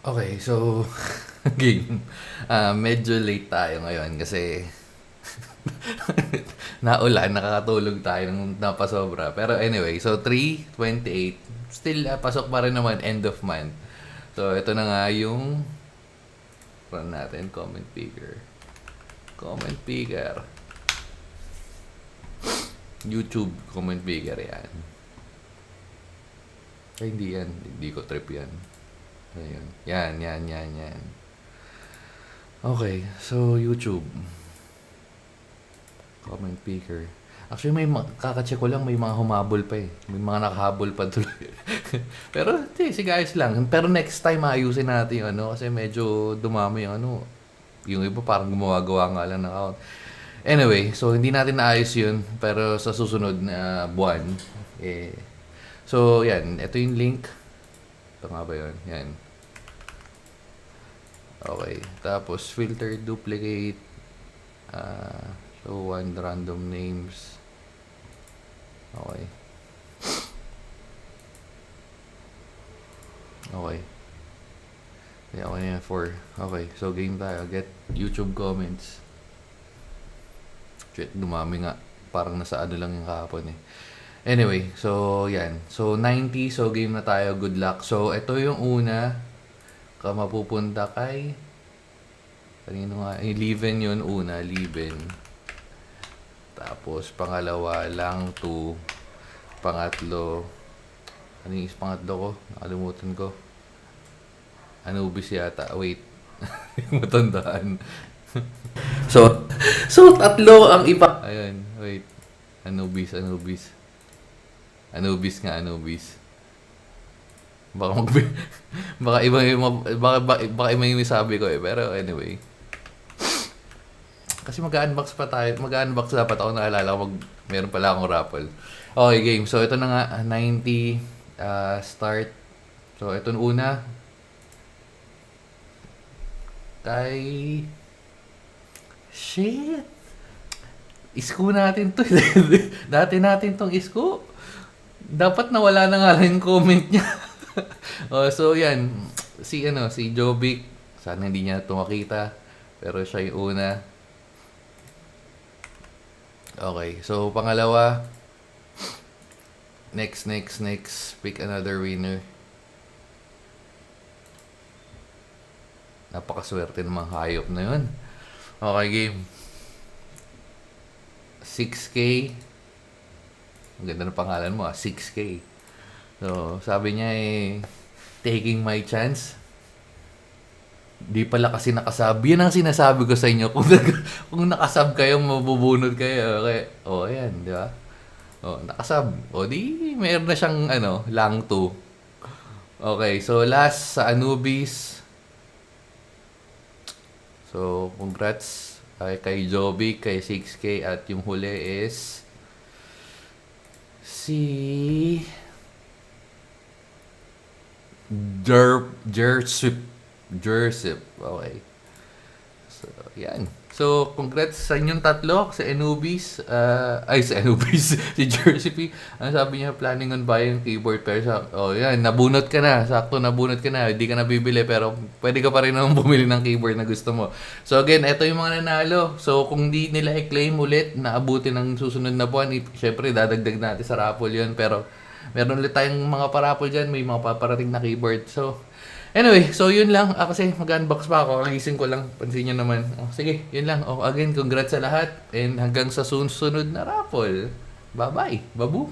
Okay, so game. Ah, medyo late tayo ngayon kasi naulan, nakakatulog tayo ng napasobra. Pero anyway, so 3.28, still ah, pasok pa rin naman end of month. So ito na nga yung run natin, comment picker. Comment picker. YouTube comment picker yan. Ay, hindi yan. Hindi ko trip yan. Ayun. Yan, yan, yan, yan. Okay, so YouTube. Comment picker. Actually, may ma- kakacheck ko lang, may mga humabol pa eh. May mga nakahabol pa tuloy. Pero, hindi, sige, ayos lang. Pero next time, ayusin natin yung ano, kasi medyo dumami yung ano. Yung iba parang gumawa-gawa nga lang ng account. Anyway, so hindi natin naayos yun. Pero sa susunod na buwan, eh, so yan, ito yung link. Ito nga ba yun? Yan. Okay. Tapos, filter, duplicate, uh, show one random names. Okay. Okay. Yeah, okay na yan. Okay. So, game tayo. Get YouTube comments. Shit, dumami nga. Parang nasa ano lang yung kahapon eh. Anyway, so yan. So 90, so game na tayo. Good luck. So ito yung una. Ka mapupunta kay kanino nga? Eh, Leven yun una. Leven. Tapos pangalawa lang to. Pangatlo. Ano yung pangatlo ko? Nakalimutan ko. Anubis yata. Wait. Matandaan. so, so tatlo ang ipa... Ayun, wait. Anubis, Anubis. Anubis nga, Anubis. Baka mag... baka iba Baka, baka, baka iba yung sabi ko eh. Pero anyway. Kasi mag-unbox pa tayo. Mag-unbox dapat ako naalala ko mag... Meron pala akong raffle. Okay, game. So, ito na nga. 90 uh, start. So, ito una. Kay... Shit! Isko natin to. Dati natin tong isko. Dapat nawala na nga lang comment niya. oh, so yan. Si ano, si Jovic. Sana hindi niya ito makita. Pero siya yung una. Okay. So, pangalawa. Next, next, next. Pick another winner. Napakaswerte ng mga hayop na yun. Okay, game. 6K. Ang ganda ng pangalan mo ah, 6K. So, sabi niya eh, taking my chance. Di pala kasi nakasab. Yan ang sinasabi ko sa inyo. Kung, nag- kung nakasab kayo, mabubunod kayo. Okay. O, oh, ayan, di ba? O, nakasab. O, di, mayroon na siyang, ano, lang 2. Okay, so last sa Anubis. So, congrats kay, kay Joby, kay 6K, at yung huli is si Derp Jersip Jersip. Okay. Oh So, yan. So, congrats sa inyong tatlo, sa Anubis, uh, ay, sa Anubis, si Jersey P. Ano sabi niya, planning on buying keyboard, pero sa, oh, yan, nabunot ka na, sakto, nabunot ka na, hindi ka na bibili, pero pwede ka pa rin naman bumili ng keyboard na gusto mo. So, again, ito yung mga nanalo. So, kung di nila i-claim ulit, na abutin ng susunod na buwan, i- syempre, dadagdag natin sa raffle yun, pero meron ulit tayong mga parapol dyan, may mga paparating na keyboard. So, Anyway, so yun lang. Ah, kasi mag-unbox pa ako. Kagising ko lang. Pansin nyo naman. Oh, sige, yun lang. Oh, again, congrats sa lahat. And hanggang sa susunod na raffle. Bye-bye. Babu.